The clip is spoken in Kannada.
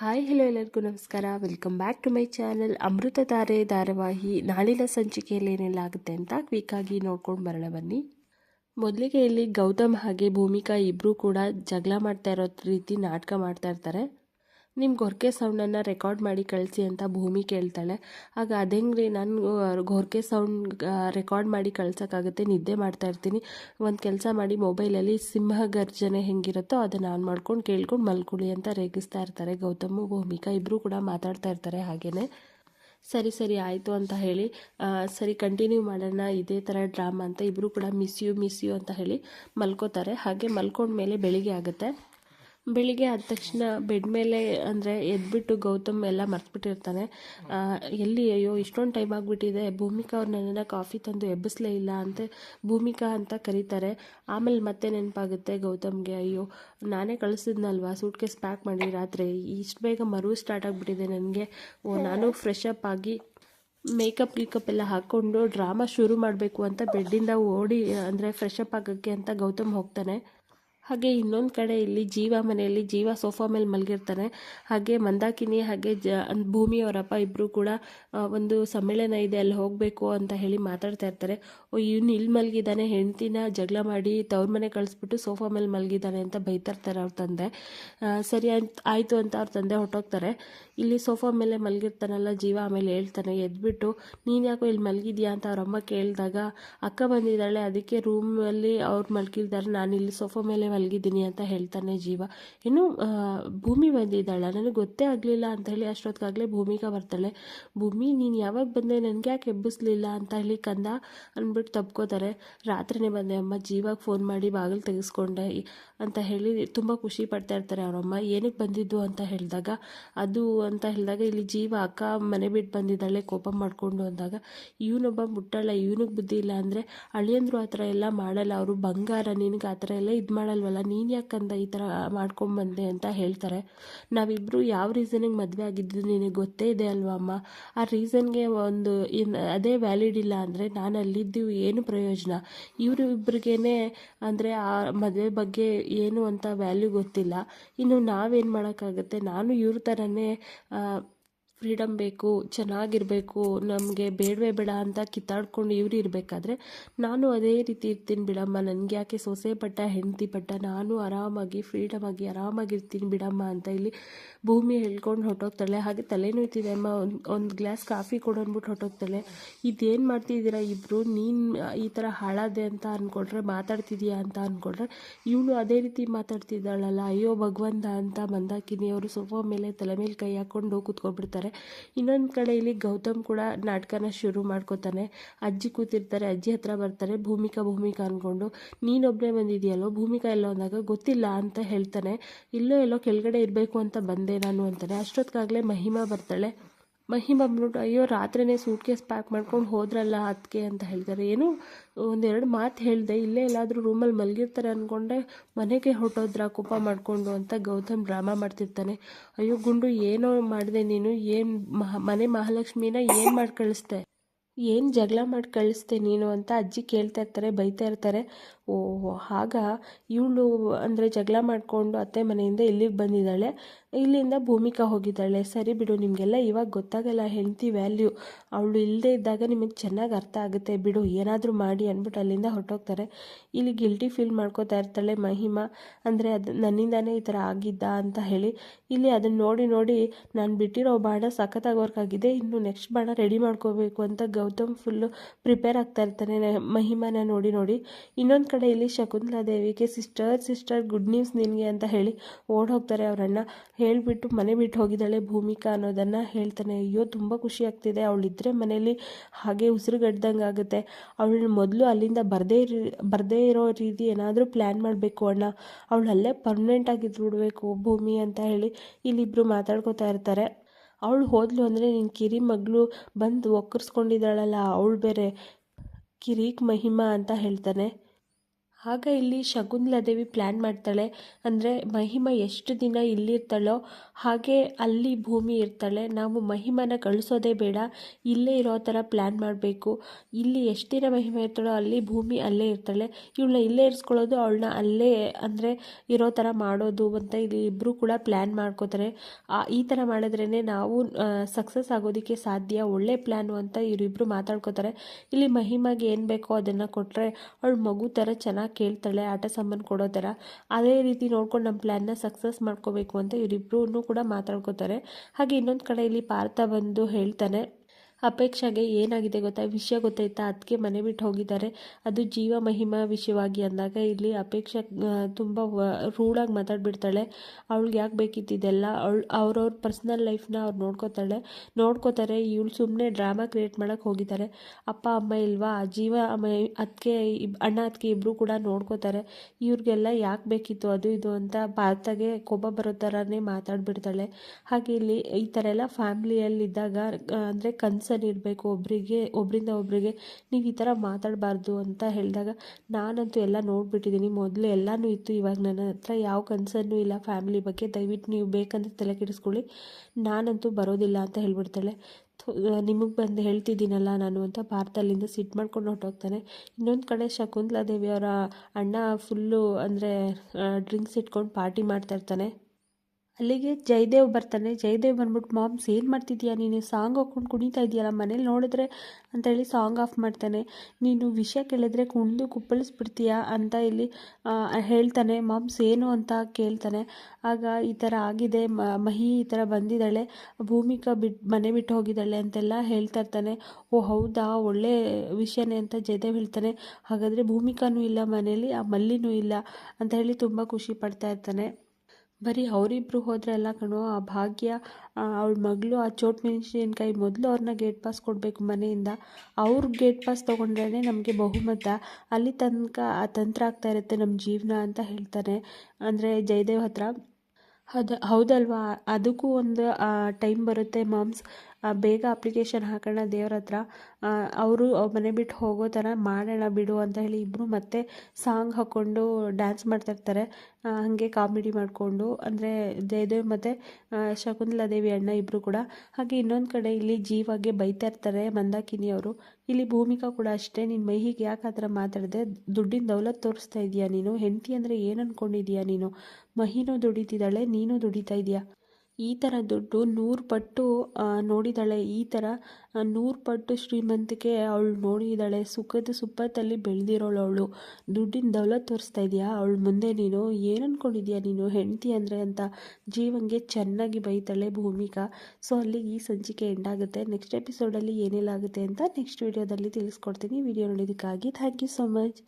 ಹಾಯ್, ಹಲೋ ಎಲ್ಲರಿಗೂ ನಮಸ್ಕಾರ. Welcome back to my channel Amrutha Taare ಧಾರಾವಾಹಿ. ನಾಳಿನ ಸಂಚಿಕೆಯಲ್ಲಿ ಏನೆಲ್ಲ ಆಗುತ್ತೆ ಅಂತ ಕ್ವಿಕ್ಕಾಗಿ ನೋಡ್ಕೊಂಡು ಬರೋಣ ಬನ್ನಿ. ಮೊದಲಿಗೆ ಇಲ್ಲಿ ಗೌತಮ್ ಹಾಗೆ ಭೂಮಿಕಾ ಇಬ್ಬರೂ ಕೂಡ ಜಗಳ ಮಾಡ್ತಾ ಇರೋ ರೀತಿ ನಾಟಕ ಮಾಡ್ತಾ ಇರ್ತಾರೆ. ನಿಮ್ಮ ಗೋರ್ಕೆ ಸೌಂಡನ್ನು ರೆಕಾರ್ಡ್ ಮಾಡಿ ಕಳಿಸಿ ಅಂತ ಭೂಮಿ ಕೇಳ್ತಾಳೆ. ಆಗ ಅದೇಂಗ್ರಿ ನಾನು ಗೋರ್ಕೆ ಸೌಂಡ್ ರೆಕಾರ್ಡ್ ಮಾಡಿ ಕಳ್ಸೋಕ್ಕಾಗುತ್ತೆ, ನಿದ್ದೆ ಮಾಡ್ತಾ ಇರ್ತೀನಿ. ಒಂದು ಕೆಲಸ ಮಾಡಿ ಮೊಬೈಲಲ್ಲಿ ಸಿಂಹ ಗರ್ಜನೆ ಹೆಂಗಿರುತ್ತೋ ಅದನ್ನು ಆನ್ ಮಾಡ್ಕೊಂಡು ಕೇಳ್ಕೊಂಡು ಮಲ್ಕೊಳ್ಳಿ ಅಂತ ರೇಗಿಸ್ತಾ ಇರ್ತಾರೆ. ಗೌತಮ್, ಭೂಮಿಕಾ ಇಬ್ಬರೂ ಕೂಡ ಮಾತಾಡ್ತಾ ಇರ್ತಾರೆ ಹಾಗೇನೆ. ಸರಿ ಸರಿ, ಆಯಿತು ಅಂತ ಹೇಳಿ ಸರಿ ಕಂಟಿನ್ಯೂ ಮಾಡೋಣ, ಇದೇ ಥರ ಡ್ರಾಮಾ ಅಂತ ಇಬ್ಬರು ಕೂಡ ಮಿಸ್ ಯು ಮಿಸ್ ಯು ಅಂತ ಹೇಳಿ ಮಲ್ಕೋತಾರೆ. ಹಾಗೆ ಮಲ್ಕೊಂಡ್ಮೇಲೆ ಬೆಳಿಗ್ಗೆ ಆಗುತ್ತೆ. ಬೆಳಿಗ್ಗೆ ಆದ ತಕ್ಷಣ ಬೆಡ್ ಮೇಲೆ ಅಂದರೆ ಎದ್ಬಿಟ್ಟು ಗೌತಮ್ ಎಲ್ಲ ಮರ್ತ್ಬಿಟ್ಟಿರ್ತಾನೆ. ಎಲ್ಲಿ ಅಯ್ಯೋ, ಇಷ್ಟೊಂದು ಟೈಮ್ ಆಗಿಬಿಟ್ಟಿದೆ. ಭೂಮಿಕಾ ಅವ್ರು ನನ್ನನ್ನು ಕಾಫಿ ತಂದು ಎಬ್ಬಿಸ್ಲೇ ಇಲ್ಲ ಅಂತ ಭೂಮಿಕಾ ಅಂತ ಕರೀತಾರೆ. ಆಮೇಲೆ ಮತ್ತೆ ನೆನಪಾಗುತ್ತೆ ಗೌತಮ್ಗೆ, ಅಯ್ಯೋ, ನಾನೇ ಕಳಿಸಿದ್ನಲ್ವಾ? ಸೂಟ್ ಕೇಸ್ ಪ್ಯಾಕ್ ಮಾಡಿ ರಾತ್ರಿ. ಇಷ್ಟು ಬೇಗ ಮರು ಸ್ಟಾರ್ಟ್ ಆಗಿಬಿಟ್ಟಿದೆ ನನಗೆ. ಓ, ನಾನು ಫ್ರೆಶ್ ಅಪ್ ಆಗಿ ಮೇಕಪ್ ಗೀಕಪ್ ಎಲ್ಲ ಹಾಕ್ಕೊಂಡು ಡ್ರಾಮಾ ಶುರು ಮಾಡಬೇಕು ಅಂತ ಬೆಡ್ಡಿಂದ ಓಡಿ, ಅಂದರೆ ಫ್ರೆಶ್ ಅಪ್ ಆಗೋಕ್ಕೆ ಅಂತ ಗೌತಮ್ ಹೋಗ್ತಾನೆ. ಹಾಗೆ ಇನ್ನೊಂದು ಕಡೆ ಇಲ್ಲಿ ಜೀವ ಮನೆಯಲ್ಲಿ ಜೀವ ಸೋಫಾ ಮೇಲೆ ಮಲಗಿರ್ತಾನೆ. ಹಾಗೆ ಮಂದಾಕಿನಿ ಹಾಗೆ ಜ ಭೂಮಿ ಅವರಪ್ಪ ಇಬ್ಬರು ಕೂಡ ಒಂದು ಸಮ್ಮೇಳನ ಇದೆ, ಅಲ್ಲಿ ಹೋಗಬೇಕು ಅಂತ ಹೇಳಿ ಮಾತಾಡ್ತಾ ಇರ್ತಾರೆ. ಓ, ಇವ್ನು ಇಲ್ಲಿ ಮಲಗಿದ್ದಾನೆ ಹೆಂಡ್ತಿನ ಜಗಳ ಮಾಡಿ ತವ್ರ ಮನೆ ಕಳಿಸ್ಬಿಟ್ಟು ಸೋಫಾ ಮೇಲೆ ಮಲಗಿದ್ದಾನೆ ಅಂತ ಬೈತಾ ಇರ್ತಾರೆ ಅವ್ರ ತಂದೆ. ಸರಿ ಆಯಿತು ಅಂತ ಅವ್ರ ತಂದೆ ಹೊಟ್ಟೋಗ್ತಾರೆ ಇಲ್ಲಿ ಸೋಫಾ ಮೇಲೆ ಮಲಗಿರ್ತಾನಲ್ಲ, ಜೀವ ಆಮೇಲೆ ಹೇಳ್ತಾನೆ, ಎದ್ಬಿಟ್ಟು, ನೀನು ಯಾಕೋ ಇಲ್ಲಿ ಮಲಗಿದ್ಯಾ? ಅಂತ ಅವ್ರ ಅಮ್ಮ ಕೇಳಿದಾಗ, ಅಕ್ಕ ಬಂದಿದ್ದಾಳೆ, ಅದಕ್ಕೆ ರೂಮಲ್ಲಿ ಅವ್ರು ಮಲಗಿದ್ದಾರೆ ನಾನು ಇಲ್ಲಿ ಸೋಫಾ ಮೇಲೆ ಮಲಗಿದ್ದೀನಿ ಅಂತ ಹೇಳ್ತಾನೆ ಜೀವ. ಇನ್ನು ಭೂಮಿ ಬಂದಿದ್ದಾಳ. ನನಗೆ ಗೊತ್ತೇ ಆಗಲಿಲ್ಲ ಅಂತ ಹೇಳಿ ಅಷ್ಟೊತ್ತಿಗಾಗಲೇ ಭೂಮಿಗೆ ಬರ್ತಾಳೆ. ಭೂಮಿ, ನೀನು ಯಾವಾಗ ಬಂದೆ? ನನಗೆ ಯಾಕೆ ಎಬ್ಬಿಸ್ಲಿಲ್ಲ ಅಂತ ಹೇಳಿ ಕಂದ ಅಂದ್ಬಿಟ್ಟು ತಪ್ಕೋತಾರೆ ರಾತ್ರಿನೇ ಬಂದೆ, ಅಮ್ಮ ಜೀವಾಗ ಫೋನ್ ಮಾಡಿ ಬಾಗಿಲು ತೆಗೆಸ್ಕೊಂಡೆ ಅಂತ ಹೇಳಿ ತುಂಬ ಖುಷಿ ಪಡ್ತಾ ಇರ್ತಾರೆ ಅವರಮ್ಮ. ಏನಕ್ಕೆ ಬಂದಿದ್ದು ಅಂತ ಹೇಳಿದಾಗ, ಅದು ಅಂತ ಹೇಳಿದಾಗ ಇಲ್ಲಿ ಜೀವ ಅಕ್ಕ ಮನೆ ಬಿಟ್ಟು ಬಂದಿದ್ದಾಳೆ ಕೋಪ ಮಾಡಿಕೊಂಡು ಅಂದಾಗ, ಇವನೊಬ್ಬ ಮುಟ್ಟಾಳ ಇವನಿಗೆ ಬುದ್ಧಿ ಇಲ್ಲ ಅಂದರೆ ಅಳಿಯಂದ್ರು ಆ ಥರ ಎಲ್ಲ ಮಾಡಲ್ಲ. ಅವರು ಬಂಗಾರ, ನಿನಗೆ ಆ ಥರ ಎಲ್ಲ ಇದು ಮಾಡಲ್ವಲ್ಲ ನೀನು ಯಾಕಂದ ಈ ಥರ ಮಾಡ್ಕೊಂಬಂದೆ ಅಂತ ಹೇಳ್ತಾರೆ. ನಾವಿಬ್ಬರು ಯಾವ ರೀಸನಿಗೆ ಮದುವೆ ಆಗಿದ್ದು ನಿನಗೆ ಗೊತ್ತೇ ಇದೆ ಅಲ್ವಾ ಅಮ್ಮ? ಆ ರೀಸನ್ಗೆ ಒಂದು ಅದೇ ವ್ಯಾಲಿಡ್ ಇಲ್ಲ ಅಂದರೆ ನಾನು ಅಲ್ಲಿದ್ದೀವಿ ಏನು ಪ್ರಯೋಜನ? ಇವರು ಇಬ್ಬರಿಗೇ ಅಂದರೆ ಆ ಮದುವೆ ಬಗ್ಗೆ ಏನು ಅಂತ ವ್ಯಾಲ್ಯೂ ಗೊತ್ತಿಲ್ಲ. ಇನ್ನು ನಾವೇನು ಮಾಡೋಕ್ಕಾಗತ್ತೆ? ನಾನು ಇವ್ರ ಥರನೇ ಫ್ರೀಡಮ್ ಬೇಕು, ಚೆನ್ನಾಗಿರಬೇಕು, ನಮಗೆ ಬೇಡವೇ ಬೇಡ ಅಂತ ಕಿತ್ತಾಡ್ಕೊಂಡು ಇವ್ರು ಇರಬೇಕಾದ್ರೆ ನಾನು ಅದೇ ರೀತಿ ಇರ್ತೀನಿ ಬಿಡಮ್ಮ. ನನಗೆ ಯಾಕೆ ಸೊಸೆ ಪಟ್ಟ, ಹೆಂಡತಿ ಪಟ್ಟ, ನಾನು ಆರಾಮಾಗಿ ಫ್ರೀಡಮ್ ಆಗಿ ಆರಾಮಾಗಿರ್ತೀನಿ ಬಿಡಮ್ಮ ಅಂತ ಇಲ್ಲಿ ಭೂಮಿ ಹೇಳ್ಕೊಂಡು ಹೊಟ್ಟೋಗ್ತಾಳೆ ಹಾಗೆ ತಲೆನೋಯ್ತಿದೆ ಅಮ್ಮ. ಒಂದು ಒಂದು ಗ್ಲಾಸ್ ಕಾಫಿ ಕೊಡು ಅಂದ್ಬಿಟ್ಟು ಹೊರಟೋಗ್ತಾಳೆ ಇದೇನು ಮಾಡ್ತಿದ್ದೀರಾ ಇಬ್ಬರು ನೀನು ಈ ಥರ ಹಾಳಾದೆ ಅಂತ ಅಂದ್ಕೊಂಡ್ರೆ ಮಾತಾಡ್ತಿದೀಯಾ ಅಂತ ಅಂದ್ಕೊಂಡ್ರೆ ಇವಳು ಅದೇ ರೀತಿ ಮಾತಾಡ್ತಿದ್ದಾಳಲ್ಲ. ಅಯ್ಯೋ ಭಗವಂತ ಅಂತ ಮಂದಾಕಿನಿ, ಅವರು ಸೋಫಾ ಮೇಲೆ ತಲೆ ಮೇಲೆ ಕೈ ಹಾಕ್ಕೊಂಡು ಕೂತ್ಕೊಬಿಡ್ತಾರೆ ಇನ್ನೊಂದು ಕಡೆ ಇಲ್ಲಿ ಗೌತಮ್ ಕೂಡ ನಾಟಕನ ಶುರು ಮಾಡ್ಕೋತಾನೆ. ಅಜ್ಜಿ ಕೂತಿರ್ತಾರೆ, ಅಜ್ಜಿ ಹತ್ರ ಬರ್ತಾರೆ, ಭೂಮಿಕಾ ಭೂಮಿಕಾ ಅಂದ್ಕೊಂಡು ನೀನೊಬ್ಬನೇ ಬಂದಿದೆಯಲ್ಲೋ, ಭೂಮಿಕಾ ಎಲ್ಲೋ ಅಂದಾಗ, ಗೊತ್ತಿಲ್ಲ ಅಂತ ಹೇಳ್ತಾನೆ. ಇಲ್ಲೋ ಎಲ್ಲೋ ಕೆಳಗಡೆ ಇರಬೇಕು ಅಂತ ಬಂದೆ ನಾನು ಅಂತಾನೆ. ಅಷ್ಟೊತ್ತಿಗಾಗಲೇ ಮಹಿಮಾ ಬರ್ತಾಳೆ. ಮಹಿಮಾ ಬಂದ್ಬಿಟ್ಟು, ಅಯ್ಯೋ, ರಾತ್ರಿನೇ ಸೂಟ್ ಕೇಸ್ ಪ್ಯಾಕ್ ಮಾಡ್ಕೊಂಡು ಹೋದ್ರಲ್ಲ ಅದಕ್ಕೆ ಅಂತ ಹೇಳ್ತಾರೆ. ಏನು, ಒಂದೆರಡು ಮಾತು ಹೇಳಿದೆ, ಇಲ್ಲೇ ಎಲ್ಲಾದರೂ ರೂಮಲ್ಲಿ ಮಲಗಿರ್ತಾರೆ ಅಂದ್ಕೊಂಡೆ ಮನೆಗೆ ಹೊಟ್ಟೋದ್ರ ಕೋಪ ಮಾಡಿಕೊಂಡು ಅಂತ ಗೌತಮ್ ಡ್ರಾಮಾ ಮಾಡ್ತಿರ್ತಾನೆ. ಅಯ್ಯೋ, ಗುಂಡು, ಏನೋ ಮಾಡಿದೆ ನೀನು, ಏನು ಮನೆ ಮಹಾಲಕ್ಷ್ಮಿನ ಏನು ಮಾಡಿ ಕಳಿಸ್ದೆ ಏನು ಜಗಳ ಮಾಡಿ ಕಳಿಸ್ದೆ ನೀನು ಅಂತ ಅಜ್ಜಿ ಕೇಳ್ತಾ ಇರ್ತಾರೆ, ಬೈತಾ ಇರ್ತಾರೆ. ಓ ಆಗ ಇವಳು ಅಂದರೆ ಜಗಳ ಮಾಡಿಕೊಂಡು ಅತ್ತೆ ಮನೆಯಿಂದ ಇಲ್ಲಿಗೆ ಬಂದಿದ್ದಾಳೆ. ಇಲ್ಲಿಂದ ಭೂಮಿಕಾ ಹೋಗಿದ್ದಾಳೆ. ಸರಿ ಬಿಡು, ನಿಮಗೆಲ್ಲ ಇವಾಗ ಗೊತ್ತಾಗಲ್ಲ ಹೆಂಡತಿ ವ್ಯಾಲ್ಯೂ. ಅವಳು ಇಲ್ಲದೆ ಇದ್ದಾಗ ನಿಮಗೆ ಚೆನ್ನಾಗಿ ಅರ್ಥ ಆಗುತ್ತೆ. ಬಿಡು, ಏನಾದರೂ ಮಾಡಿ ಅಂದ್ಬಿಟ್ಟು ಅಲ್ಲಿಂದ ಹೊರಟೋಗ್ತಾರೆ. ಇಲ್ಲಿ ಗಿಲ್ಟಿ ಫೀಲ್ ಮಾಡ್ಕೋತಾ ಇರ್ತಾಳೆ ಮಹಿಮಾ. ಅಂದರೆ ಅದು ನನ್ನಿಂದಾನೇ ಈ ಥರ ಆಗಿದ್ದ ಅಂತ ಹೇಳಿ. ಇಲ್ಲಿ ಅದನ್ನು ನೋಡಿ ನೋಡಿ ನಾನು ಬಿಟ್ಟಿರೋ ಬಾಣ ಸಖತ್ತಾಗಿ ವರ್ಕ್ ಆಗಿದೆ. ಇನ್ನು ನೆಕ್ಸ್ಟ್ ಬಾಣ ರೆಡಿ ಮಾಡ್ಕೋಬೇಕು ಅಂತ ಗೌತಮ್ ಫುಲ್ಲು ಪ್ರಿಪೇರ್ ಆಗ್ತಾ ಇರ್ತಾನೆ ಮಹಿಮಾನ ನೋಡಿ ನೋಡಿ. ಇನ್ನೊಂದು ಕಡೆ ಇಲ್ಲಿ ಶಕುಂತಲಾ ದೇವಿಗೆ ಸಿಸ್ಟರ್ ಸಿಸ್ಟರ್ ಗುಡ್ ನ್ಯೂಸ್ ನಿನಗೆ ಅಂತ ಹೇಳಿ ಓಡೋಗ್ತಾರೆ ಅವರನ್ನ. ಹೇಳಿಬಿಟ್ಟು ಮನೆ ಬಿಟ್ಟು ಹೋಗಿದ್ದಾಳೆ ಭೂಮಿಕಾ ಅನ್ನೋದನ್ನು ಹೇಳ್ತಾನೆ. ಅಯ್ಯೋ, ತುಂಬ ಖುಷಿ ಆಗ್ತಿದೆ. ಅವಳಿದ್ರೆ ಮನೆಯಲ್ಲಿ ಹಾಗೆ ಉಸಿರುಗಡ್ದಂಗೆ ಆಗುತ್ತೆ. ಅವಳು ಮೊದಲು ಅಲ್ಲಿಂದ ಬರದೇ ಬರದೇ ಇರೋ ರೀತಿ ಏನಾದರೂ ಪ್ಲ್ಯಾನ್ ಮಾಡಬೇಕು ಅಣ್ಣ. ಅವಳು ಅಲ್ಲೇ ಪರ್ಮನೆಂಟ್ ಆಗಿದ್ದು ಬಿಡಬೇಕು ಭೂಮಿ ಅಂತ ಹೇಳಿ ಇಲ್ಲಿಬ್ಬರು ಮಾತಾಡ್ಕೋತಾ ಇರ್ತಾರೆ. ಅವಳು ಹೋದ್ಲು ಅಂದರೆ ನಿನ್ನ ಕಿರಿ ಮಗಳು ಬಂದು ಒಕ್ಕರ್ಸ್ಕೊಂಡಿದ್ದಾಳಲ್ಲ ಅವಳು ಬೇರೆ ಕಿರಿಕ್ ಮಹಿಮಾ ಅಂತ ಹೇಳ್ತಾನೆ. ಆಗ ಇಲ್ಲಿ ಶಕುಂತಲಾದೇವಿ ಪ್ಲ್ಯಾನ್ ಮಾಡ್ತಾಳೆ. ಅಂದರೆ ಮಹಿಮ ಎಷ್ಟು ದಿನ ಇಲ್ಲಿರ್ತಾಳೋ ಹಾಗೆ ಅಲ್ಲಿ ಭೂಮಿ ಇರ್ತಾಳೆ. ನಾವು ಮಹಿಮನ ಕಳಿಸೋದೇ ಬೇಡ. ಇಲ್ಲೇ ಇರೋ ಥರ ಪ್ಲ್ಯಾನ್ ಮಾಡಬೇಕು. ಇಲ್ಲಿ ಎಷ್ಟು ದಿನ ಮಹಿಮ ಇರ್ತಾಳೋ ಅಲ್ಲಿ ಭೂಮಿ ಅಲ್ಲೇ ಇರ್ತಾಳೆ. ಇವಳನ್ನ ಇಲ್ಲೇ ಇರಿಸ್ಕೊಳ್ಳೋದು, ಅವಳನ್ನ ಅಲ್ಲೇ ಅಂದರೆ ಇರೋ ಥರ ಮಾಡೋದು ಅಂತ ಇಲ್ಲಿ ಇಬ್ಬರು ಕೂಡ ಪ್ಲ್ಯಾನ್ ಮಾಡ್ಕೋತಾರೆ. ಈ ಥರ ಮಾಡಿದ್ರೇ ನಾವು ಸಕ್ಸಸ್ ಆಗೋದಕ್ಕೆ ಸಾಧ್ಯ. ಒಳ್ಳೆ ಪ್ಲ್ಯಾನು ಅಂತ ಇವರಿಬ್ಬರು ಮಾತಾಡ್ಕೋತಾರೆ. ಇಲ್ಲಿ ಮಹಿಮಾಗೆ ಏನು ಬೇಕೋ ಅದನ್ನು ಕೊಟ್ಟರೆ ಅವಳು ಮಗು ಥರ ಚೆನ್ನಾಗಿ ಕೇಳ್ತಾಳೆ, ಆಟ ಸಾಮಾನು ಕೊಡೋ ಥರ. ಅದೇ ರೀತಿ ನೋಡ್ಕೊಂಡು ನಮ್ಮ ಪ್ಲ್ಯಾನ್ನ ಸಕ್ಸಸ್ ಮಾಡ್ಕೋಬೇಕು ಅಂತ ಇವರಿಬ್ಬರೂ ಕೂಡ ಮಾತಾಡ್ಕೋತಾರೆ. ಹಾಗೆ ಇನ್ನೊಂದು ಕಡೆ ಇಲ್ಲಿ ಪಾರ್ಥ ಬಂದು ಹೇಳ್ತಾನೆ ಅಪೇಕ್ಷೆಗೆ ಏನಾಗಿದೆ ಗೊತ್ತಾ? ವಿಷಯ ಗೊತ್ತಾಯ್ತಾ? ಅದಕ್ಕೆ ಮನೆ ಬಿಟ್ಟು ಹೋಗಿದ್ದಾರೆ. ಅದು ಜೀವ ಮಹಿಮಾ ವಿಷಯವಾಗಿ ಅಂದಾಗ ಇಲ್ಲಿ ಅಪೇಕ್ಷೆ ತುಂಬ ರೂಡಾಗಿ ಮಾತಾಡ್ಬಿಡ್ತಾಳೆ. ಅವಳಿಗೆ ಯಾಕೆ ಬೇಕಿತ್ತು ಇದೆಲ್ಲ ಅವಳು, ಅವ್ರವ್ರ ಪರ್ಸ್ನಲ್ ಲೈಫ್ನ ಅವ್ರು ನೋಡ್ಕೋತಾಳೆ. ನೋಡ್ಕೋತಾರೆ, ಇವಳು ಸುಮ್ಮನೆ ಡ್ರಾಮಾ ಕ್ರಿಯೇಟ್ ಮಾಡೋಕ್ಕೆ ಹೋಗಿದ್ದಾರೆ. ಅಪ್ಪ, ಅಮ್ಮ ಇಲ್ವಾ? ಜೀವ ಅದಕ್ಕೆ ಅಣ್ಣ ಅದಕ್ಕೆ ಇಬ್ಬರು ಕೂಡ ನೋಡ್ಕೋತಾರೆ. ಇವ್ರಿಗೆಲ್ಲ ಯಾಕೆ ಬೇಕಿತ್ತು ಅದು, ಇದು ಅಂತ ಪಾರ್ಥಗೆ ಕೋಪ ಬರೋ ಥರನೇ ಮಾತಾಡ್ಬಿಡ್ತಾಳೆ. ಹಾಗೆ ಇಲ್ಲಿ ಈ ಥರ ಎಲ್ಲ ಫ್ಯಾಮಿಲಿಯಲ್ಲಿದ್ದಾಗ ಅಂದರೆ ಕನ್ಸರ್ನ್ ಇರಬೇಕು ಒಬ್ಬರಿಗೆ ಒಬ್ಬರಿಂದ ಒಬ್ಬರಿಗೆ ನೀವು ಈ ಥರ ಮಾತಾಡಬಾರ್ದು ಅಂತ ಹೇಳಿದಾಗ ನಾನಂತೂ ಎಲ್ಲ ನೋಡಿಬಿಟ್ಟಿದ್ದೀನಿ ಮೊದಲು ಎಲ್ಲನೂ ಇತ್ತು. ಇವಾಗ ನನ್ನ ಹತ್ರ ಯಾವ ಕನ್ಸರ್ನು ಇಲ್ಲ. ಫ್ಯಾಮಿಲಿ ಬಗ್ಗೆ ದಯವಿಟ್ಟು ನೀವು ಬೇಕಂದ್ರೆ ತಲೆ ಕೆಡಿಸ್ಕೊಳ್ಳಿ. ನಾನಂತೂ ಬರೋದಿಲ್ಲ ಅಂತ ಹೇಳ್ಬಿಡ್ತಾಳೆ. ನಿಮಗೆ ಬಂದು ಹೇಳ್ತಿದ್ದೀನಲ್ಲ ನಾನು ಅಂತ ಭಾರತಲ್ಲಿಂದ ಸಿಟ್ಟು ಮಾಡ್ಕೊಂಡು ಹೊರಟೋಗ್ತಾನೆ. ಇನ್ನೊಂದು ಕಡೆ ಶಕುಂತಲಾ ದೇವಿಯವರ ಅಣ್ಣ ಫುಲ್ಲು ಅಂದರೆ ಡ್ರಿಂಕ್ಸ್ ಇಟ್ಕೊಂಡು ಪಾರ್ಟಿ ಮಾಡ್ತಾ ಇರ್ತಾನೆ. ಅಲ್ಲಿಗೆ ಜಯದೇವ್ ಬರ್ತಾನೆ. ಜಯದೇವ್ ಬಂದ್ಬಿಟ್ಟು ಮಾಮ್ಸ್ ಏನು ಮಾಡ್ತಿದ್ಯಾ? ನೀನು ಸಾಂಗ್ ಹಾಕ್ಕೊಂಡು ಕುಣಿತಾ ಇದೆಯಲ್ಲ, ಮನೇಲಿ ನೋಡಿದ್ರೆ ಅಂತ ಹೇಳಿ ಸಾಂಗ್ ಆಫ್ ಮಾಡ್ತಾನೆ. ನೀನು ವಿಷಯ ಕೇಳಿದ್ರೆ ಕುಣಿದು ಕುಪ್ಪಳಿಸ್ಬಿಡ್ತೀಯಾ ಅಂತ ಇಲ್ಲಿ ಹೇಳ್ತಾನೆ. ಮಾಮ್ಸ್, ಏನು ಅಂತ ಕೇಳ್ತಾನೆ. ಆಗ ಈ ಥರ ಆಗಿದೆ. ಮಹಿ ಈ ಥರ ಬಂದಿದ್ದಾಳೆ. ಭೂಮಿಕಾ ಬಿಟ್ಟು ಮನೆ ಬಿಟ್ಟು ಹೋಗಿದ್ದಾಳೆ ಅಂತೆಲ್ಲ ಹೇಳ್ತಾ ಇರ್ತಾನೆ. ಓ, ಹೌದಾ? ಒಳ್ಳೆ ವಿಷಯನೇ ಅಂತ ಜಯದೇವ್ ಹೇಳ್ತಾನೆ. ಹಾಗಾದರೆ ಭೂಮಿಕಾನೂ ಇಲ್ಲ, ಮನೇಲಿ ಆ ಮಲ್ಲಿನೂ ಇಲ್ಲ ಅಂತ ಹೇಳಿ ತುಂಬ ಖುಷಿ ಪಡ್ತಾ ಇರ್ತಾನೆ. ಬರೀ ಅವರಿಬ್ರು ಹೋದ್ರೆ ಅಲ್ಲ ಕಣೋ, ಆ ಭಾಗ್ಯ ಅವ್ಳ ಮಗಳು, ಆ ಚೋಟ್ ಮೆಣಸಿನ್ಕಾಯಿ ಮೊದಲು ಅವ್ರನ್ನ ಗೇಟ್ ಪಾಸ್ ಕೊಡಬೇಕು ಮನೆಯಿಂದ. ಅವ್ರ ಗೇಟ್ ಪಾಸ್ ತೊಗೊಂಡ್ರೇ ನಮಗೆ ಬಹುಮತ. ಅಲ್ಲಿ ತನಕ, ಆ ತಂತ್ರ ಆಗ್ತಾ ಇರುತ್ತೆ ನಮ್ಮ ಜೀವನ ಅಂತ ಹೇಳ್ತಾರೆ. ಅಂದರೆ ಜಯದೇವ್ ಹತ್ರ. ಅದು ಹೌದಲ್ವಾ? ಅದಕ್ಕೂ ಒಂದು ಟೈಮ್ ಬರುತ್ತೆ ಮಾಮ್ಸ್. ಬೇಗ ಅಪ್ಲಿಕೇಶನ್ ಹಾಕೋಣ ದೇವ್ರ ಹತ್ರ. ಅವರು ಮನೆ ಬಿಟ್ಟು ಹೋಗೋ ಥರ ಮಾಡೋಣ ಬಿಡು ಅಂತ ಹೇಳಿ ಇಬ್ಬರು ಮತ್ತೆ ಸಾಂಗ್ ಹಾಕ್ಕೊಂಡು ಡ್ಯಾನ್ಸ್ ಮಾಡ್ತಾ ಇರ್ತಾರೆ. ಆ, ಹಾಗೆ ಕಾಮಿಡಿ ಮಾಡಿಕೊಂಡು ಅಂದರೆ ಜಯದೇವ್ ಮತ್ತು ಶಕುಂತಲಾ ದೇವಿ ಅಣ್ಣ ಇಬ್ಬರು ಕೂಡ. ಹಾಗೆ ಇನ್ನೊಂದು ಕಡೆ ಇಲ್ಲಿ ಜೀವಾಗೆ ಬೈತಾ ಇರ್ತಾರೆ ಮಂದಾಕಿನಿ ಅವರು. ಇಲ್ಲಿ ಭೂಮಿಕಾ ಕೂಡ ಅಷ್ಟೇ ನಿನ್ನ ಮೈಹಿಗೆ ಯಾಕೆ ಆ ಥರ ಮಾತಾಡಿದೆ? ದುಡ್ಡಿನ ದೌಲತ್ ತೋರಿಸ್ತಾ ಇದೀಯಾ ನೀನು? ಹೆಂಡತಿ ಅಂದರೆ ಏನು ಅಂದ್ಕೊಂಡಿದೀಯಾ ನೀನು? ಮಹಿನೂ ದುಡಿತಿದ್ದಾಳೆ ನೀನು ದುಡಿತಾ ಇದೀಯಾ? ಈ ಥರ ದುಡ್ಡು ನೂರು ಪಟ್ಟು ನೋಡಿದ್ದಾಳೆ ಈ ಥರ ನೂರು ಪಟ್ಟು ಶ್ರೀಮಂತಿಕೆ ಅವಳು ನೋಡಿದ್ದಾಳೆ ಸುಖದ ಸುಪ್ಪತ್ತಲ್ಲಿ ಬೆಳೆದಿರೋಳು ಅವಳು. ದುಡ್ಡಿನ ದೌಲತ್ ತೋರಿಸ್ತಾ ಇದೆಯಾ? ಅವಳು ಮುಂದೆ ನೀನು ಏನು ಅಂದ್ಕೊಂಡಿದ್ಯಾ ನೀನು ಹೆಂಡತಿ ಅಂದರೆ ಅಂತ ಜೀವಂಗೆ ಚೆನ್ನಾಗಿ ಬೈತಾಳೆ ಭೂಮಿಕಾ. ಸೊ, ಅಲ್ಲಿ ಈ ಸಂಚಿಕೆ ಎಂಡ್ ಆಗುತ್ತೆ. ನೆಕ್ಸ್ಟ್ ಎಪಿಸೋಡಲ್ಲಿ ಏನೆಲ್ಲ ಆಗುತ್ತೆ ಅಂತ ನೆಕ್ಸ್ಟ್ ವಿಡಿಯೋದಲ್ಲಿ ತಿಳಿಸ್ಕೊಡ್ತೀನಿ. ವಿಡಿಯೋ ನೋಡೋದಕ್ಕಾಗಿ ಥ್ಯಾಂಕ್ ಯು ಸೊ ಮಚ್